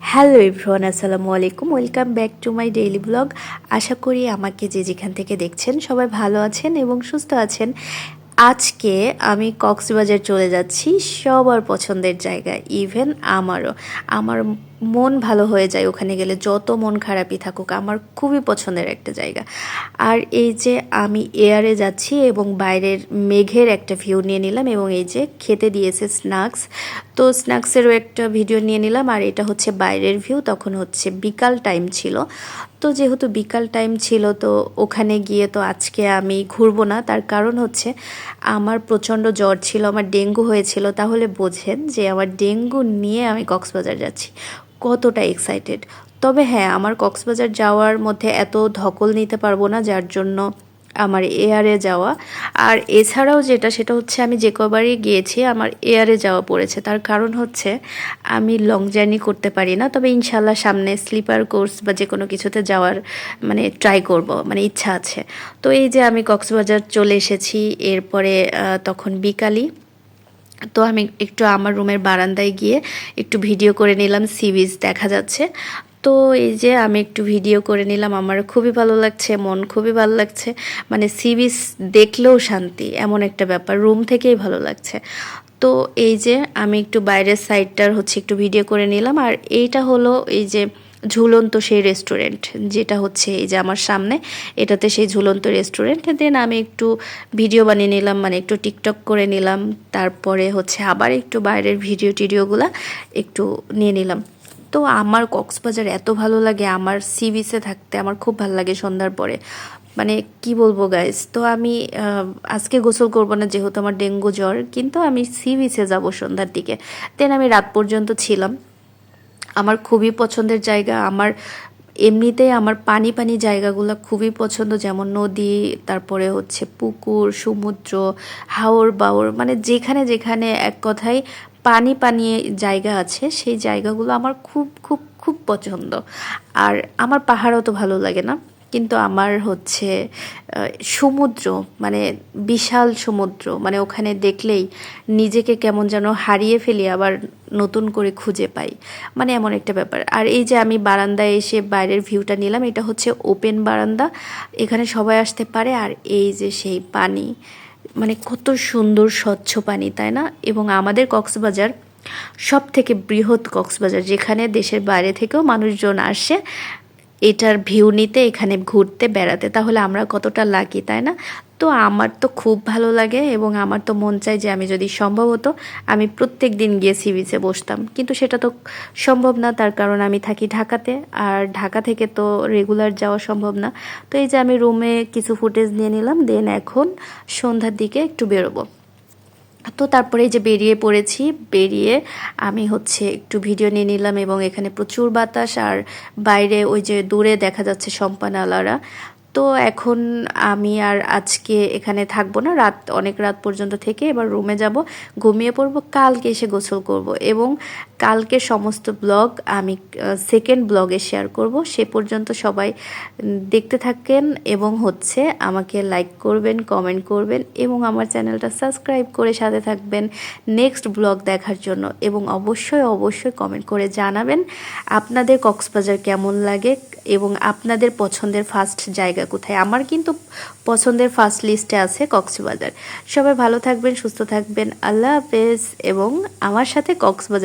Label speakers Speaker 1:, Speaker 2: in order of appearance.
Speaker 1: Hello everyone আসসালামু আলাইকুম। Welcome back to my daily blog আশা করি আমাকে যে যেখান থেকে দেখছেন সবাই ভালো আছেন এবং সুস্থ আছেন। আজকে আমি কক্সবাজার চলে যাচ্ছি সবার পছন্দের জায়গা ইভেন আমারও। আমার মন ভালো হয়ে যায় ওখানে গেলে, যত মন খারাপই থাকুক, আমার খুবই পছন্দের একটা জায়গা। আর এই যে আমি এয়ারে যাচ্ছি এবং বাইরের মেঘের একটা ভিউ নিয়ে নিলাম এবং এই যে খেতে দিয়েছে স্ন্যাক্স তো স্ন্যাক্সেরও একটা ভিডিও নিয়ে নিলাম, আর এটা হচ্ছে বাইরের ভিউ, তখন হচ্ছে বিকাল টাইম ছিল। তো যেহেতু বিকাল টাইম ছিল, তো ওখানে গিয়ে তো আজকে আমি ঘুরবো না। তার কারণ হচ্ছে আমার প্রচণ্ড জ্বর ছিল, আমার ডেঙ্গু হয়েছিল। তাহলে বোঝেন যে আমার ডেঙ্গু নিয়ে আমি কক্সবাজার যাচ্ছি। কতটা এক্সাইটেড তবে হ্যাঁ আমার কক্সবাজার যাওয়ার মধ্যে এত ধকল নিতে পারব না, যার জন্য আমার এয়ারে যাওয়া। আর এছাড়াও যেটা, সেটা হচ্ছে আমি যে কবারই গিয়েছি, আমার এয়ারে যাওয়া পড়েছে। তার কারণ হচ্ছে, আমি লং জার্নি করতে পারি না। তবে ইনশাল্লাহ সামনে স্লিপার কোর্স বা যে কোনো কিছুতে যাওয়ার মানে ট্রাই করব মানে ইচ্ছা আছে। তো এই যে আমি কক্সবাজার চলে এসেছি, এরপরে তখন বিকালই তো আমি একটু আমার রুমের বারান্দায় গিয়ে একটু ভিডিও করে নিলাম সি বিচ দেখা যাচ্ছে। তো এই যে আমি একটু ভিডিও করে নিলাম, আমার খুবই ভালো লাগছে, মন খুবই ভালো লাগছে। মানে সি বিচ দেখলেও শান্তি, এমন একটা ব্যাপার রুম থেকেই ভালো লাগছে। তো এই যে আমি একটু বাইরের সাইডটার হচ্ছে একটু ভিডিও করে নিলাম, আর এইটা হলো এই যে ঝুলন্ত সেই রেস্টুরেন্ট যেটা হচ্ছে এই যে আমার সামনে, এটাতে সেই ঝুলন্ত রেস্টুরেন্ট দেন আমি একটু ভিডিও বানিয়ে নিলাম মানে একটু টিকটক করে নিলাম, তারপরে হচ্ছে আবার একটু বাইরের ভিডিও টিডিওগুলো একটু নিয়ে নিলাম। তো আমার কক্সবাজার এত ভালো লাগে, আমার সি বিচে থাকতে আমার খুব ভালো লাগে সন্ধ্যার পরে। মানে কি বলব গাইস তো আমি আজকে গোসল করব না যেহেতু আমার ডেঙ্গু জ্বর, কিন্তু আমি সি বিচে যাব সন্ধ্যার দিকে। দেন আমি রাত পর্যন্ত ছিলাম। আমার খুবই পছন্দের জায়গা, আমার এমনিতেই আমার পানি পানি জায়গাগুলো খুবই পছন্দ, যেমন নদী, তারপরে হচ্ছে পুকুর, সমুদ্র, হাওর বাওর মানে যেখানে যেখানে এক কথায় পানি পানি জায়গা আছে, সেই জায়গাগুলো আমার খুব খুব খুব পছন্দ। আর আমার পাহাড়ও তো ভালো লাগে না, কিন্তু আমার হচ্ছে সমুদ্র মানে বিশাল সমুদ্র মানে ওখানে দেখলেই নিজেকে কেমন যেন হারিয়ে ফেলি, আবার নতুন করে খুঁজে পাই। মানে এমন একটা ব্যাপার। আর এই যে আমি বারান্দায় এসে বাইরের ভিউটা নিলাম, এটা হচ্ছে ওপেন বারান্দা। এখানে সবাই আসতে পারে, আর এই যে সেই পানি মানে কত সুন্দর, স্বচ্ছ পানি, তাই না? এবং আমাদের কক্সবাজার সব থেকে বৃহৎ কক্সবাজার, যেখানে দেশের বাইরে থেকেও মানুষজন আসে। এটার ভিউ নিতে, এখানে ঘুরতে, বেড়াতে, তাহলে আমরা কতটা লাগি তাই না? তো আমার তো খুব ভালো লাগে এবং আমার তো মন চায় যে আমি যদি সম্ভব হতো, আমি প্রত্যেক দিন গিয়ে সি বিচে বসতাম। কিন্তু সেটা তো সম্ভব না, তার কারণ আমি থাকি ঢাকাতে, আর ঢাকা থেকে তো রেগুলার যাওয়া সম্ভব না। তো এই যে আমি রুমে কিছু ফুটেজ নিয়ে নিলাম দেন এখন সন্ধ্যার দিকে একটু বেরোবো। তো তারপরে যে বেরিয়ে পড়েছি, বেরিয়ে আমি হচ্ছে একটু ভিডিও নিয়ে নিলাম এবং এখানে প্রচুর বাতাস আর বাইরে ওই যে দূরে দেখা যাচ্ছে সম্পানালারা তো এখন আমি আর আজকে এখানে থাকব না। রাত, অনেক রাত পর্যন্ত থেকে এবার রুমে যাব। ঘুমিয়ে পড়ব, কালকে এসে গোসল করব এবং কালকে সমস্ত ব্লগ আমি সেকেন্ড ব্লগে শেয়ার করব। সে পর্যন্ত সবাই দেখতে থাকেন এবং হচ্ছে আমাকে লাইক করবেন কমেন্ট করবেন এবং আমার চ্যানেলটা সাবস্ক্রাইব করে সাথে থাকবেন নেক্সট ব্লগ দেখার জন্য এবং অবশ্যই অবশ্যই কমেন্ট করে জানাবেন। আপনাদের কক্সবাজার কেমন লাগে? এবং আপনাদের পছন্দের ফার্স্ট জায়গা কোথায়? আমার কিন্তু পছন্দের ফার্স্ট লিস্টে আছে কক্সবাজার। সবাই ভালো থাকবেন, সুস্থ থাকবেন। আল্লাহ হাফেজ এবং আমার সাথে কক্সবাজার